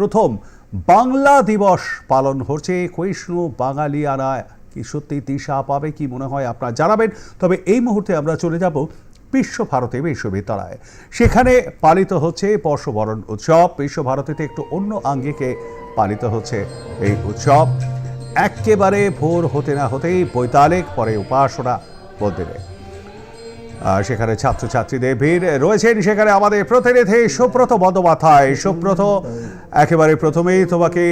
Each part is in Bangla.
প্রথম বাংলা দিবস পালন হচ্ছে। ক্ষয়িষ্ণু বাঙালিয়ারা কি সত্যি দিশা পাবে, কি মনে হয় আপনারা জানাবেন। তবে এই মুহূর্তে আমরা চলে যাব বিশ্বভারতী বিশ্ববিদ্যালয়ে। সেখানে পালিত হচ্ছে বর্ষবরণ উৎসব। বিশ্বভারতীতে একটু অন্য আঙ্গিকে পালিত হচ্ছে এই উৎসব। একেবারে ভোর হতে না হতেই বৈতালিক, পরে উপাসনা মন্দিরে। সেখানে ছাত্রছাত্রীদের ভিড় রয়েছেন। সেখানে আমাদের প্রতিনিধি সুব্রত বন্দ্যোপাধ্যায়। সুব্রত, একেবারে প্রথমেই তোমাকে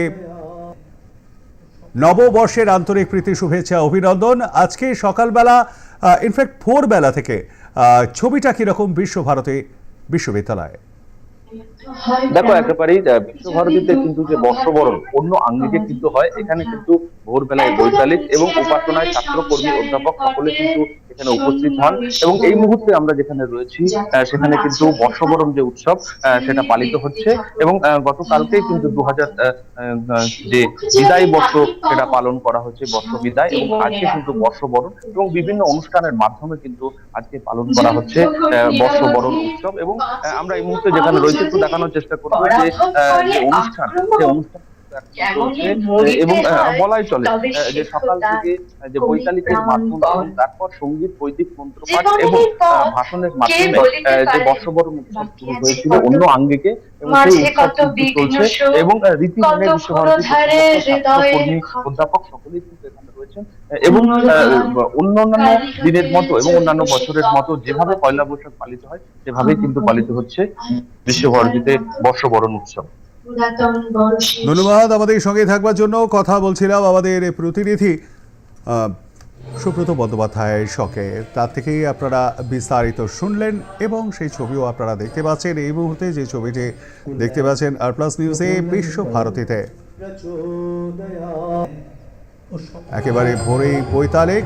নববর্ষের আন্তরিক প্রীতি, শুভেচ্ছা, অভিনন্দন। আজকে সকালবেলা ইনফ্যাক্ট ভোরবেলা থেকে ছবিটা কীরকম বিশ্বভারতী বিশ্ববিদ্যালয়ে? দেখো, একেবারেই বিশ্বভারতীতে কিন্তু যে বর্ষবরণ, অন্য আঙ্গিকে কিন্তু হয়। এখানে কিন্তু ভোরবেলায় বৈতালিক এবং উপাসনায় ছাত্রকর্মী অধ্যাপক সকলে কিন্তু এখানে উপস্থিত হন এবং এই মুহূর্তে আমরা যেখানে রয়েছি সেখানে কিন্তু বর্ষবরণ যে উৎসব সেটা পালিত হচ্ছে এবং আহ, গতকালকেই কিন্তু দু হাজার যে বিদায় বর্ষ সেটা পালন করা হচ্ছে বর্ষ বিদায় এবং আজকে কিন্তু বর্ষবরণ এবং বিভিন্ন অনুষ্ঠানের মাধ্যমে কিন্তু আজকে পালন করা হচ্ছে আহ, বর্ষবরণ উৎসব এবং আমরা এই মুহূর্তে যেখানে রয়েছে একটু দেখানোর চেষ্টা করব যে আহ, যে অনুষ্ঠান যে অনুষ্ঠান এবং বলাই চলে। যে সকাল থেকে যে মাধ্যমে এবং তারপর সংগীত বৈদিক মন্ত্রপাঠ এবং ভাষণের মাধ্যমে যে বর্ষবরণ উৎসব শুরু হয়েছিল অন্য আঙ্গিকে এবং সেই উৎসব চলছে ক্ষত। অধ্যাপক সকলেই কিন্তু এখানে রয়েছেন। এবং অন্য অন্যান্য দিনের মতো এবং অন্যান্য বছরের মতো যেভাবে পয়লা বৈশাখ পালিত হয় সেভাবেই কিন্তু পালিত হচ্ছে বিশ্বভারতীতে বর্ষবরণ উৎসব। ধন্যবাদ, আমাদের সঙ্গে থাকবার জন্য কথা বলছিলাম আমাদের প্রতিনিধি সুব্রত বন্দ্যোপাধ্যায়ের শখে তার থেকেই আপনারা বিস্তারিত শুনলেন এবং সেই ছবিও আপনারা দেখতে পাচ্ছেন। এই মুহূর্তে যে ছবিটি দেখতে পাচ্ছেন আর প্লাস নিউজে বিশ্বভারতীতে একেবারে ভোরেই বৈতালিক,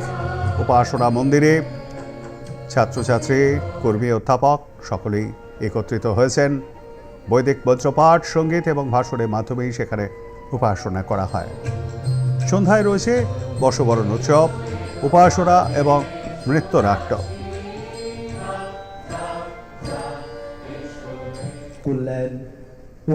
উপাসনা মন্দিরে ছাত্রছাত্রী, কর্মী অধ্যাপক সকলেই একত্রিত হয়েছেন। বৈদিক মন্ত্রপাঠ সংগীত এবং ভাষণের মাধ্যমেই সেখানে উপাসনা করা হয়। সন্ধ্যায় রয়েছে বর্ষবরণ উৎসব, উপাসনা এবং নৃত্যনাট্য। কল্যাণ ও